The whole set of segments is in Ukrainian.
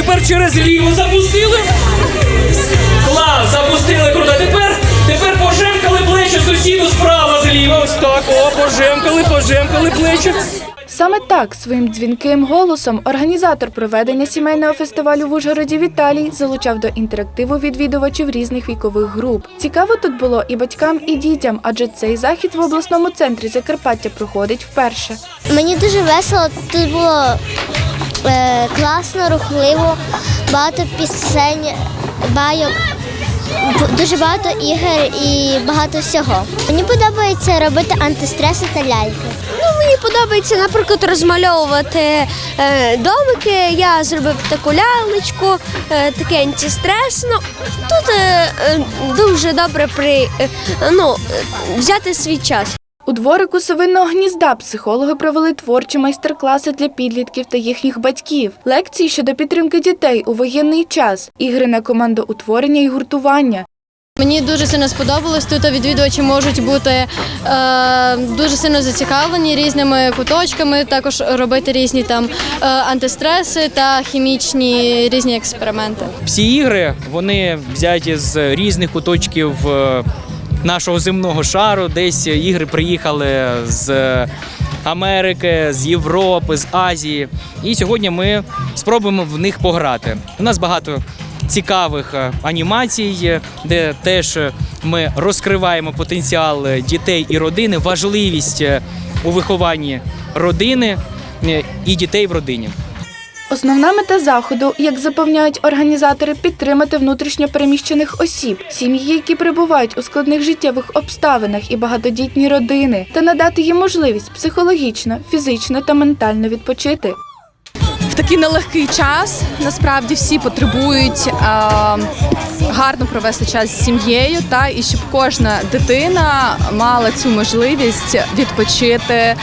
Тепер через ліву запустили. Клас, запустили круто. Тепер, тепер пожемкали плечі сусіду справа зліва. Ось так. О, пожемкали, пожемкали плечі. Саме так своїм дзвінким голосом організатор проведення сімейного фестивалю в Ужгороді Віталій залучав до інтерактиву відвідувачів різних вікових груп. Цікаво тут було і батькам, і дітям, адже цей захід в обласному центрі Закарпаття проходить вперше. Мені дуже весело, тут було класно, рухливо, багато пісень, байок, дуже багато ігор і багато всього. Мені подобається робити антистреси та ляльки. Ну, мені подобається, наприклад, розмальовувати е, домики. Я зробив таку лялечку, е, таке антистрес. Ну, тут е, е, дуже добре при, е, ну, е, взяти свій час. У дворику совинного гнізда психологи провели творчі майстер-класи для підлітків та їхніх батьків, лекції щодо підтримки дітей у воєнний час, ігри на командоутворення і гуртування. Мені дуже сильно сподобалось. Тут відвідувачі можуть бути е, дуже сильно зацікавлені різними куточками, також робити різні там е, антистреси та хімічні різні експерименти. Всі ігри вони взяті з різних куточків е, нашого земного шару. Десь ігри приїхали з Америки, з Європи, з Азії. І сьогодні ми спробуємо в них пограти. У нас багато цікавих е, анімацій, е, де теж ми розкриваємо потенціал дітей і родини, важливість е, у вихованні родини і дітей в родині. Основна мета заходу, як запевняють організатори, підтримати внутрішньо переміщених осіб, сім'ї, які перебувають у складних життєвих обставинах і багатодітні родини, та надати їм можливість психологічно, фізично та ментально відпочити. Такий нелегкий час насправді всі потребують е, гарно провести час з сім'єю, та і щоб кожна дитина мала цю можливість відпочити, е,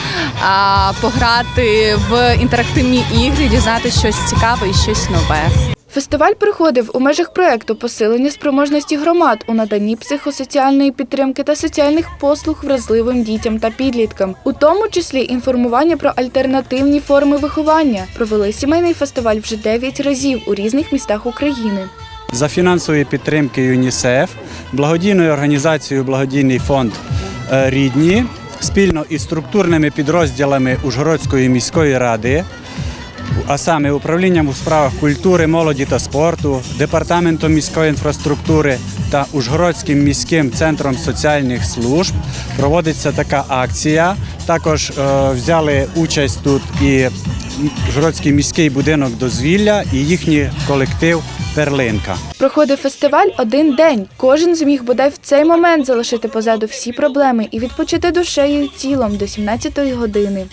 пограти в інтерактивні ігри, дізнати щось цікаве і щось нове. Фестиваль проходив у межах проекту посилення спроможності громад у наданні психосоціальної підтримки та соціальних послуг вразливим дітям та підліткам, у тому числі інформування про альтернативні форми виховання. Провели сімейний фестиваль вже 9 разів у різних містах України. За фінансової підтримки ЮНІСЕФ, благодійною організацією Благодійний фонд е, Рідні спільно із структурними підрозділами Ужгородської міської ради, а саме управлінням у справах культури, молоді та спорту, департаментом міської інфраструктури та Ужгородським міським центром соціальних служб проводиться така акція. Також е, взяли участь тут і Ужгородський міський будинок дозвілля і їхній колектив Перлинка. Проходив фестиваль один день. Кожен зміг бодай в цей момент залишити позаду всі проблеми і відпочити душею і тілом до 17-ї години.